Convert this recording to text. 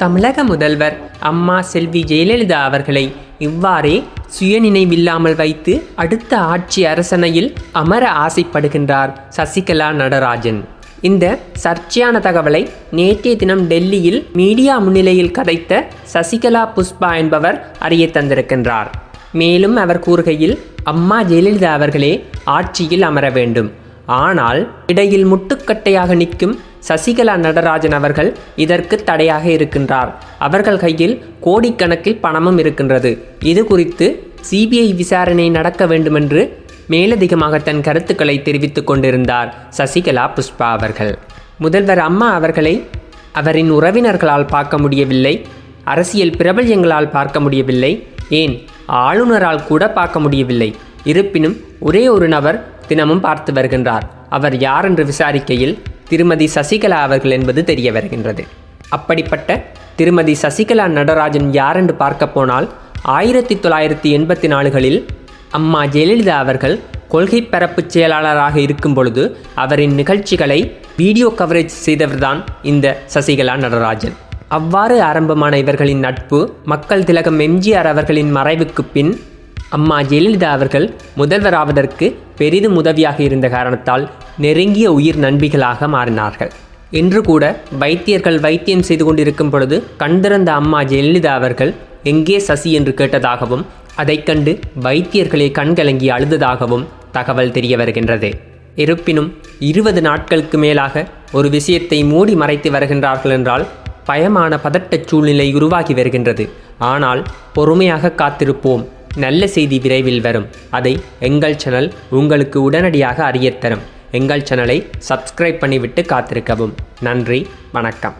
தமிழக முதல்வர் அம்மா செல்வி ஜெயலலிதா அவர்களை இவ்வாறே சுயநினைவில்லாமல் வைத்து அடுத்த ஆட்சி அரசனையில் அமர ஆசைப்படுகின்றார் சசிகலா நடராஜன். இந்த சர்ச்சையான தகவலை நேற்றைய தினம் டெல்லியில் மீடியா முன்னிலையில் கதைத்த சசிகலா புஷ்பா என்பவர் அறிய தந்திருக்கின்றார். மேலும் அவர் கூறுகையில் அம்மா ஜெயலலிதா அவர்களே ஆட்சியில் அமர வேண்டும். ஆனால் இடையில் முட்டுக்கட்டையாக நிற்கும் சசிகலா நடராஜன் அவர்கள் இதற்கு தடையாக இருக்கின்றார். அவர்கள் கையில் கோடிக்கணக்கில் பணமும் இருக்கின்றது. இது குறித்து சிபிஐ விசாரணை நடக்க வேண்டுமென்று மேலதிகமாக தன் கருத்துக்களை தெரிவித்துக் கொண்டிருந்தார் சசிகலா புஷ்பா அவர்கள். முதல்வர் அம்மா அவர்களை அவரின் உறவினர்களால் பார்க்க முடியவில்லை. அரசியல் பிரபல்யங்களால் பார்க்க முடியவில்லை. ஏன்? ஆளுநரால் கூட பார்க்க முடியவில்லை. இருப்பினும் ஒரே ஒரு நபர் தினமும் பார்த்து வருகின்றார். அவர் யார் என்று விசாரிக்கையில் திருமதி சசிகலா அவர்கள் என்பது தெரிய வருகின்றது. அப்படிப்பட்ட திருமதி சசிகலா நடராஜன் யார் என்று பார்க்க போனால் ஆயிரத்தி தொள்ளாயிரத்தி எண்பத்தி நாலுகளில் அம்மா ஜெயலலிதா அவர்கள் கொள்கை பரப்பு செயலாளராக இருக்கும் பொழுது அவரின் நிகழ்ச்சிகளை வீடியோ கவரேஜ் செய்தவர்தான் இந்த சசிகலா நடராஜன். அவ்வாறு ஆரம்பமான இவர்களின் நட்பு மக்கள் திலகம் எம்ஜிஆர் அவர்களின் மறைவுக்கு பின் அம்மா ஜெயலலிதா அவர்கள் முதல்வராவதற்கு பெரிதும் உதவியாக இருந்த காரணத்தால் நெருங்கிய உயிர் நண்பிகளாக மாறினார்கள். இன்று கூட வைத்தியர்கள் வைத்தியம் செய்து கொண்டிருக்கும் பொழுது கண்டிருந்த அம்மா ஜெயலலிதா அவர்கள் எங்கே சசி என்று கேட்டதாகவும் அதைக் கண்டு வைத்தியர்களே கண்கலங்கி அழுததாகவும் தகவல் தெரிய வருகின்றது. இருப்பினும் இருபது நாட்களுக்கு மேலாக ஒரு விஷயத்தை மூடி மறைத்து வருகின்றார்கள் என்றால் பயமான பதட்டச் சூழ்நிலை உருவாகி வருகின்றது. ஆனால் பொறுமையாக காத்திருப்போம். நல்ல செய்தி விரைவில் வரும். அதை எங்கள் சேனல் உங்களுக்கு உடனடியாக அறியத்தரும் எங்கள் சேனலை சப்ஸ்கிரைப் பண்ணிவிட்டு காத்திருக்கவும். நன்றி வணக்கம்.